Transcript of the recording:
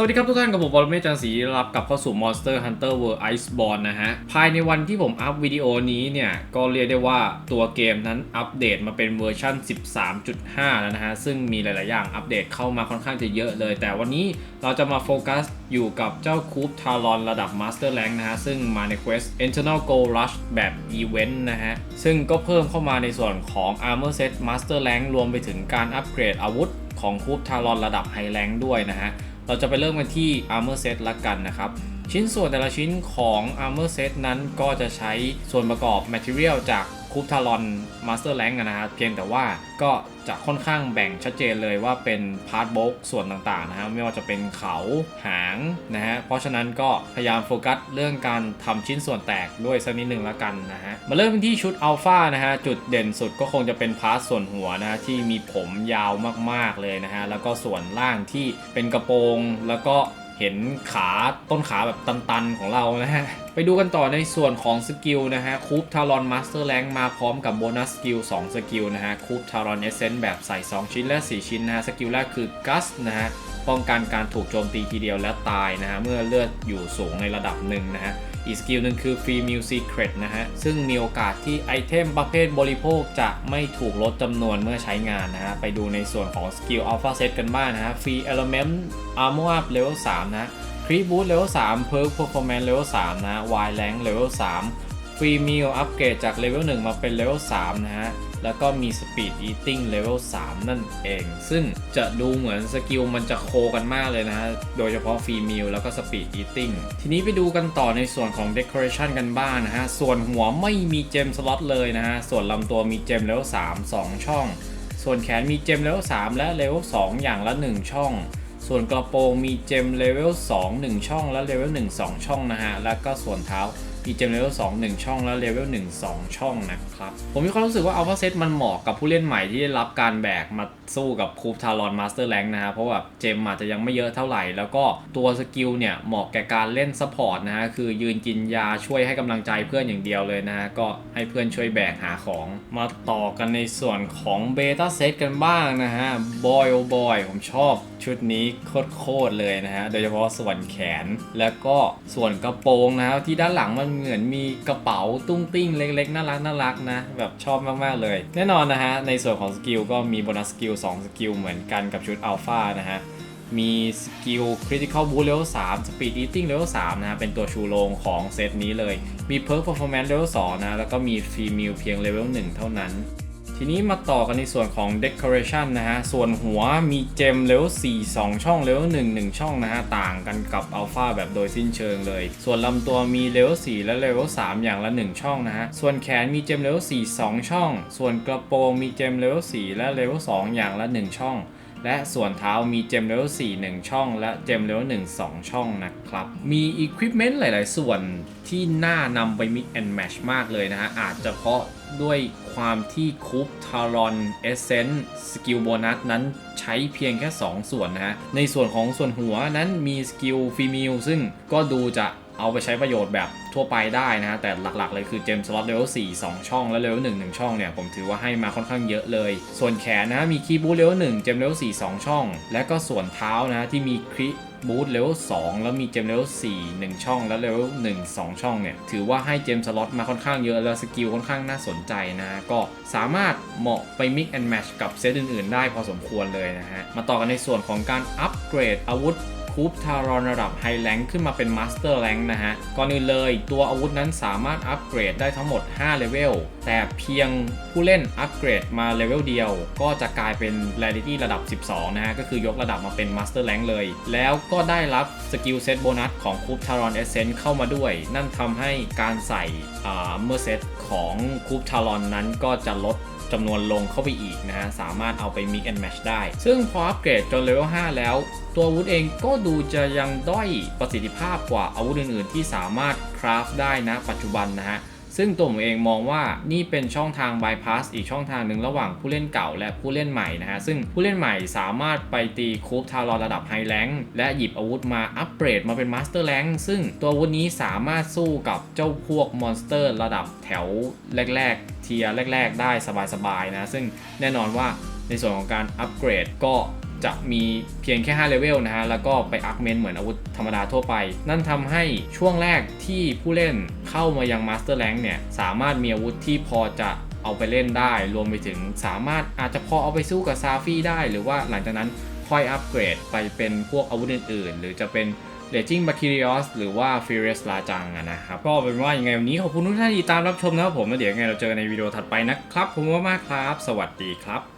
สวัสดีครับทุกท่านกับผมบอลเมฆจันทร์ศรีรับกับเข้าสู่ Monster Hunter World Iceborne นะฮะ ภายในวันที่ผมอัพวิดีโอนี้เนี่ย ก็เรียกได้ว่าตัวเกมนั้นอัปเดตมาเป็นเวอร์ชัน 13.5 แล้วนะฮะ ซึ่งมีหลาย ๆ อย่างอัปเดตเข้ามาค่อนข้างจะเยอะเลย แต่วันนี้เราจะมาโฟกัสอยู่กับเจ้าคูปทารอนระดับ Master Rank นะฮะ ซึ่งมาใน Quest Internal Gold Rush แบบอีเวนต์นะฮะ ซึ่งก็เพิ่มเข้ามาในส่วนของ Armor Set Master Rank รวมไปถึงการอัปเกรดอาวุธของคูปทารอนระดับ High Rank ด้วยนะฮะ เราจะไปเริ่มกันที่ Armor Set ละกันนะครับ ชิ้นส่วนแต่ละชิ้นของ Armor Set นั้นก็จะใช้ส่วนประกอบ Material จากคูปทารอน Master Rank นะฮะเพียงแต่ว่าก็จะค่อนข้างแบ่งชัดเจนเลยว่าเป็นพาร์ทบ k ส่วนต่างๆนะฮะไม่ว่าจะเป็นเขาหางนะฮะเพราะฉะนั้นก็พยายามโฟกัสเรื่องการทำชิ้นส่วนแตกด้วยสักนิดหนึ่งละกันนะฮะมาเริ่มที่ชุดอัลฟานะฮะจุดเด่นสุดก็คงจะเป็นพาร์ทส่วนหัวนะฮะที่มีผมยาวมากๆเลยนะฮะแล้วก็ส่วนล่างที่เป็นกระโปรงแล้วก็ เห็นขาต้นขาแบบตันๆของเรานะฮะ ไปดูกันต่อในส่วนของสกิลนะฮะคูปทารอนมาสเตอร์แรงมาพร้อมกับโบนัสสกิล2สกิลนะฮะคูปทารอนเอเซนแบบใส่ 2 ชิ้นและ 4 ชิ้นนะฮะ สกิลแรกคือกัสนะฮะป้องกันการถูกโจมตีทีเดียวและตายนะฮะ เมื่อเลือดอยู่สูงในระดับหนึ่งนะฮะ อีกสกิลหนึ่งคือ Free Meal Secret นะฮะ ซึ่งมีโอกาสที่ไอเทมประเภทบริโภคจะไม่ถูกลดจำนวนเมื่อใช้งานนะฮะ ไปดูในส่วนของสกิล Alpha Set กันบ้างนะฮะ Free Element Armor Up Level 3 นะฮะ Crit Boost Level 3 Perk Performance Level 3นะฮะ Y Rank Level 3 Free Meal อัปเกรดจาก Level 1มาเป็น Level 3นะฮะ แล้วก็มี Speed Eating Level 3 นั่นเอง ซึ่งจะดูเหมือนสกิลมันจะโคกันมากเลยนะฮะโดยเฉพาะ Free Meal แล้วก็ Speed Eating ทีนี้ไปดูกันต่อในส่วนของ Decoration กันบ้างนะฮะ ส่วนหัวไม่มีเจมสล็อตเลยนะฮะ ส่วนลำตัวมีเจม Level 3 2 ช่อง ส่วนแขนมีเจม Level 3และ Level 2อย่างละ 1 ช่องส่วนกระโปรงมีเจมเลเวล2 1 ช่องและเลเวล1 2 ช่องนะฮะ แล้วก็ส่วนเท้า มีเจมเลเวล2 1ช่องและเลเวล1 2ช่องนะครับ ผมมีความรู้สึกว่าอัลฟาเซตมันเหมาะกับผู้เล่นใหม่ที่ได้รับการแบกมาสู้กับคูปทารอนมาสเตอร์แรงนะฮะ เพราะว่าเจมอาจจะยังไม่เยอะเท่าไหร่ แล้วก็ตัวสกิลเนี่ย เหมาะแก่การเล่นซัพพอร์ตนะฮะ คือยืนกินยาช่วยให้กำลังใจเพื่อนอย่างเดียวเลยนะฮะ ก็ให้เพื่อนช่วยแบกหาของ มาต่อกันในส่วนของเบต้าเซตกันบ้างนะฮะบอยโอบอยผมชอบชุดนี้โคตรเลยนะฮะโดยเฉพาะส่วนแขนแล้วก็ส่วนกระโปรงนะครับที่ด้านหลังมันเหมือนมีกระเป๋าตุ้งติ้งเล็กๆ น่ารักน่ารักนะ แบบชอบมากๆเลย แน่นอนนะฮะ ในส่วนของสกิลก็มีโบนัสสกิล2สกิลเหมือนกันกับชุดอัลฟานะฮะ มีสกิล Critical Boost Level 3 Speed Eating Level 3นะฮะ เป็นตัวชูโรงของเซตนี้เลย มี Perk Performance Level 2นะ แล้วก็มี Free Meal เพียง Level 1 เท่านั้น ทีนี้มาต่อกันในส่วนของ Decoration นะฮะ ส่วนหัวมีเจมเลเวล4 2 ช่องเลเวล1 1 ช่องนะฮะ ต่างกันกับอัลฟาแบบโดยสิ้นเชิงเลย ส่วนลำตัวมีเลเวล4และเลเวล3อย่างละ 1 ช่องนะฮะ ส่วนแขนมีเจมเลเวล4 2 ช่อง ส่วนกระโปรงมีเจมเลเวล4และเลเวล2อย่างละ 1 ช่อง และส่วนเท้ามีเจมเลเวล4 1 ช่อง และเจมเลเวล1 2 ช่องนะครับ มี Equipment หลาย ๆ ส่วนที่น่านำไป Mix and Match มากเลยนะฮะ อาจจะเพราะด้วยความที่คูปทารอนเอเซนสกิลโบนัสนั้นใช้เพียงแค่ 2 ส่วนนะฮะ ในส่วนของส่วนหัวนั้นมีสกิลฟีมิลซึ่งก็ดูจะ เอาไปใช้ประโยชน์แบบทั่วไปได้นะฮะแต่หลักๆเลยคือเจมสล็อตเลเวล4 2 ช่อง และเลเวล1 1 ช่องเนี่ย ผมถือว่าให้มาค่อนข้างเยอะเลย ส่วนแขนนะฮะมีคีบูเลเวล1เจมเลเวล4 2 ช่อง และก็ส่วนเท้านะฮะที่มีคริบูทเลเวล2แล้วมีเจมเลเวล4 1 ช่อง และเลเวล1 2 ช่องเนี่ย ถือว่าให้เจมสล็อตมาค่อนข้างเยอะ แล้วสกิลค่อนข้างน่าสนใจนะฮะก็สามารถเหมาะไป mix and match กับเซตอื่นๆ ได้พอสมควรเลยนะฮะมาต่อกันในส่วนของการอัปเกรดอาวุธ คูปทารอนระดับไฮแ a งขึ้นมาเป็นมาสเตอร์แ n งนะฮะ ก่อนอื่นเลยตัวอาวุธนั้นสามารถอัปเกรดได้ทั้งหมด 5 เลเวล แต่เพียงผู้เล่นอัปเกรดมาเลเวลเดียว ก็จะกลายเป็น Rarity ระดับ 12 นะฮะ ก็คือยกระดับมาเป็นมาสเตอร์แ n งเลย แล้วก็ได้รับสกิลเซตโบนัสของคูปทารอนเอเซนเข้ามาด้วย นั่นทำให้การใส่เมื่อเซตของคูปทารอนนั้นก็จะลด จำนวนลงเข้าไปอีกนะฮะสามารถเอาไป mix and match ได้ ซึ่งพออัปเกรดจนเลเวล5แล้ว ตัวอาวุธเองก็ดูจะยังด้อยประสิทธิภาพกว่าอาวุธอื่นๆ ที่สามารถคราฟได้นะปัจจุบันนะฮะ ซึ่งตัวผมเองมองว่านี่เป็นช่องทางบายพาสอีกช่องทางหนึ่งระหว่างผู้เล่นเก่าและผู้เล่นใหม่นะฮะ ซึ่งผู้เล่นใหม่สามารถไปตีคูปทารอนระดับไฮแ a งและหยิบอาวุธมาอัปเกรดมาเป็นมาสเตอร์แ a งซึ่งตัวอาวุธนี้สามารถสู้กับเจ้าพวกมอนสเตอร์ระดับแถวแรกๆ เทียร์แรก ๆ ได้สบายๆนะ ซึ่งแน่นอนว่าในส่วนของการอัปเกรดก็ จะมีเพียงแค่ 5 เลเวลนะฮะ แล้วก็ไปอัพเมนเหมือนอาวุธธรรมดาทั่วไป นั่นทำให้ช่วงแรกที่ผู้เล่นเข้ามายังมาสเตอร์แ n งเนี่ย สามารถมีอาวุธที่พอจะเอาไปเล่นได้ รวมไปถึงสามารถอาจจะพอเอาไปสู้กับซาฟี่ได้ หรือว่าหลังจากนั้นค่อยอัปเกรดไปเป็นพวกอาวุธอื่น ๆ หรือจะเป็นเลจิงบ a คิริออสหรือว่าฟิเรสลาจังนะครับ ก็เป็นว่ายังไงวันนี้ขอบคุณทุกท่านที่ตามรับชมนะครับผมแล้วเดี๋ยวยังไงเราเจอกันในวิดีโอถัดไปนะครับ ผมว่ามากครับ สวัสดีครับ